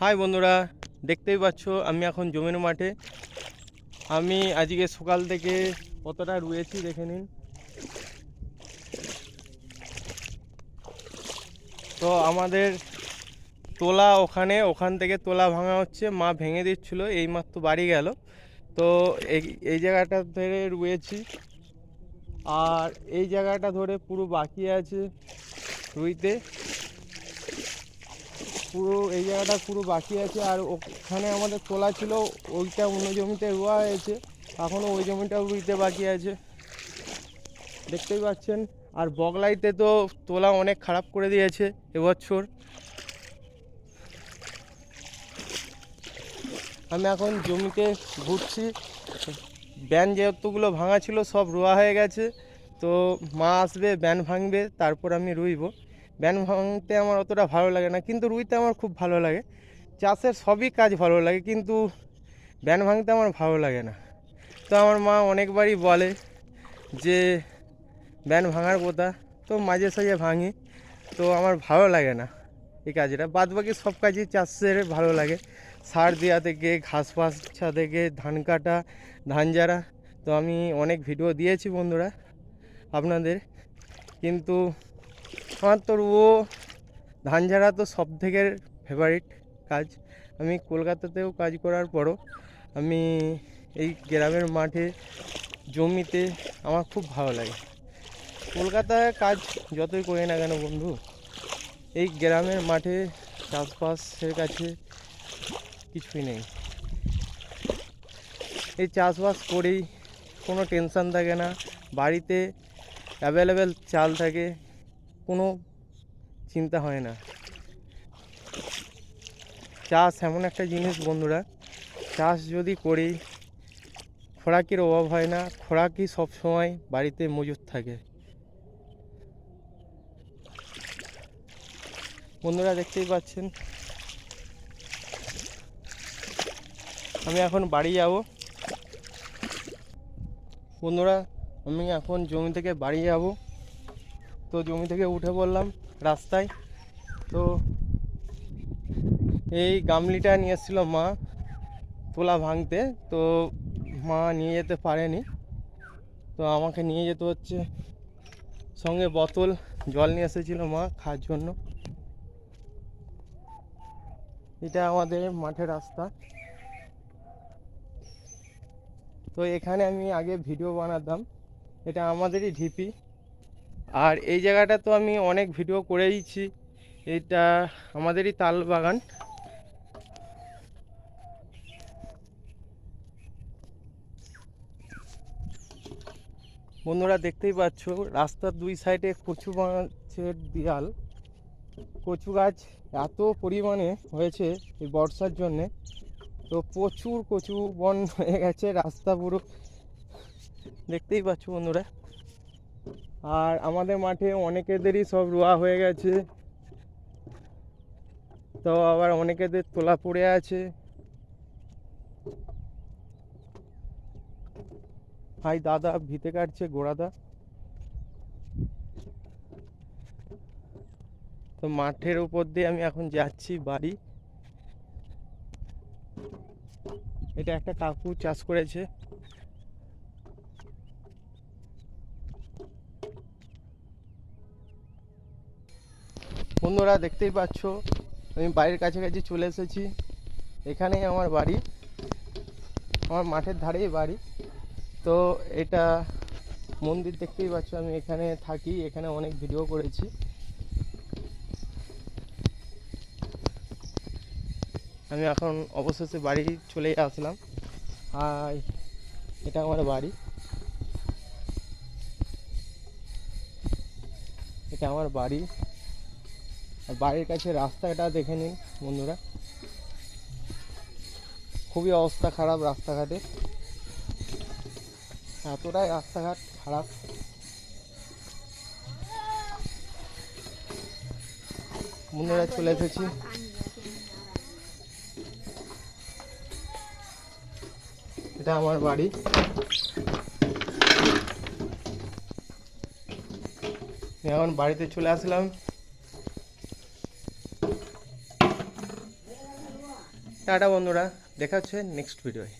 High বন্ধুরা, দেখতেই পাচ্ছ, আমি এখন জমির মাঠে। আমি আজকে সকাল থেকে কতটা রুয়েছি, দেখে নিন। তো আমাদের তোলা ওখানে, ওখান থেকে তোলা ভাঙা হচ্ছে, মা ভেঙে দিচ্ছিল এইমাত্র বাড়ি গেল। তো এই এই জায়গাটা ধরে রুয়েছি। আর এই জায়গাটা ধরে পুরো বাকি আছে রুইতে। পুরো এই জায়গাটা পুরো বাকি আছে আর ওখানে আমাদের তোলা ছিল, ওইটা অন্য জমিতে রোয়া হয়েছে এখনও ওই জমিটাও রুইতে বাকি আছে। দেখতেই পাচ্ছেন, আর বগলাইতে তো তোলা অনেক খারাপ করে দিয়েছে এবছর। আমি এখন জমিতে ঘুরছি, ব্যান যেহেতুগুলো ভাঙা ছিল সব রোয়া হয়ে গেছে, তো মা আসবে, ব্যান ভাঙবে, তারপর আমি রুইব। ব্যান ভাঙতে আমার অতটা ভালো লাগে না, কিন্তু রুইতে আমার খুব ভালো লাগে। চাষের সবই কাজ ভালো লাগে, কিন্তু ব্যান ভাঙতে আমার ভালো লাগে না। তো আমার মা অনেকবারই বলে যে, ব্যান ভাঙার কথা, তো মাঝে সাঝে ভাঙি, তো আমার ভালো লাগে না এই কাজটা। বাদ বাকি সব কাজই চাষের ভালো লাগে। সার দেওয়া থেকে, ঘাস ফাসা থেকে, ধান কাটা, ধান ঝাড়া। তো আমি অনেক ভিডিও দিয়েছি বন্ধুরা আপনাদের, কিন্তু আমার তো ও ধান ঝাড়া তো সব থেকে ফেভারিট কাজ। আমি কলকাতাতেও কাজ করার পরও আমি এই গ্রামের মাঠে জমিতে আমার খুব ভালো লাগে। কলকাতায় কাজ যতই করি না কেন বন্ধু, এই গ্রামের মাঠে চাষবাসের কাছে কিছুই নেই। এই চাষবাস করেই কোনো টেনশান থাকে না, বাড়িতে অ্যাভেলেবেল চাল থাকে কোনো চিন্তা হয় না। চাষ এমন একটা জিনিস বন্ধুরা, চাষ যদি করি, খোরাকির অভাব হয় না, খোরাকি সবসময় বাড়িতে মজুদ থাকে। বন্ধুরা দেখতেই পাচ্ছেন। আমি এখন বাড়ি যাব। বন্ধুরা, আমি এখন জমি থেকে বাড়ি যাব। তো জমি থেকে উঠে পড়লাম রাস্তায়। তো এই গামলিটা নিয়ে এসেছিল মা তোলা ভাঙতে। তো মা নিয়ে যেতে পারেনি। তো আমাকে নিয়ে যেতে হচ্ছে। সঙ্গে বোতল, জল নিয়ে এসেছিল মা খাওয়ার জন্য। এটা আমাদের মাঠের রাস্তা। তো এখানে আমি আগে ভিডিও বানাতাম। এটা আমাদেরই ঢিপি। আর এই জায়গাটা তো আমি অনেক ভিডিও করেইছি। এটা আমাদেরই তাল বাগান। বন্ধুরা দেখতেই পাচ্ছ, রাস্তার দুই সাইডে কচু গাছের দেয়াল কচু গাছ এত পরিমাণে হয়েছে এই বর্ষার জন্যে। তো প্রচুর কচু বন হয়ে গেছে, রাস্তা পুরো। দেখতেই পাচ্ছ বন্ধুরা। আর আমাদের মাঠে অনেকেদেরই সব রোয়া হয়ে গেছে। তো আবার অনেকেদের তোলা পড়ে আছে। ভাই দাদা, ভিতে কাটছে গোড়াদা তো মাঠের উপর দিয়ে আমি এখন যাচ্ছি বাড়ি। এটা একটা কাকু চাষ করেছে। বন্ধুরা দেখতেই পাচ্ছ, আমি বাড়ির কাছাকাছি চলে এসেছি। এখানেই আমার বাড়ি, আমার মাঠের ধারেই বাড়ি। তো এটা মন্দির দেখতেই পাচ্ছ, আমি এখানে থাকি, এখানে অনেক ভিডিও করেছি। আমি এখন অবশেষে বাড়ি চলে আসলাম। আর এটা আমার বাড়ি। এটা আমার বাড়ি। আর বাড়ির কাছে রাস্তাটা দেখে নিন, বন্ধুরা। খুবই অবস্থা খারাপ রাস্তাঘাটে। এতটাই রাস্তাঘাট খারাপ। বন্ধুরা, চলে এসেছি। এটা আমার বাড়ি। এখন বাড়িতে চলে আসলাম। টাটা বন্ধুরা দেখা হচ্ছে নেক্সট ভিডিওয়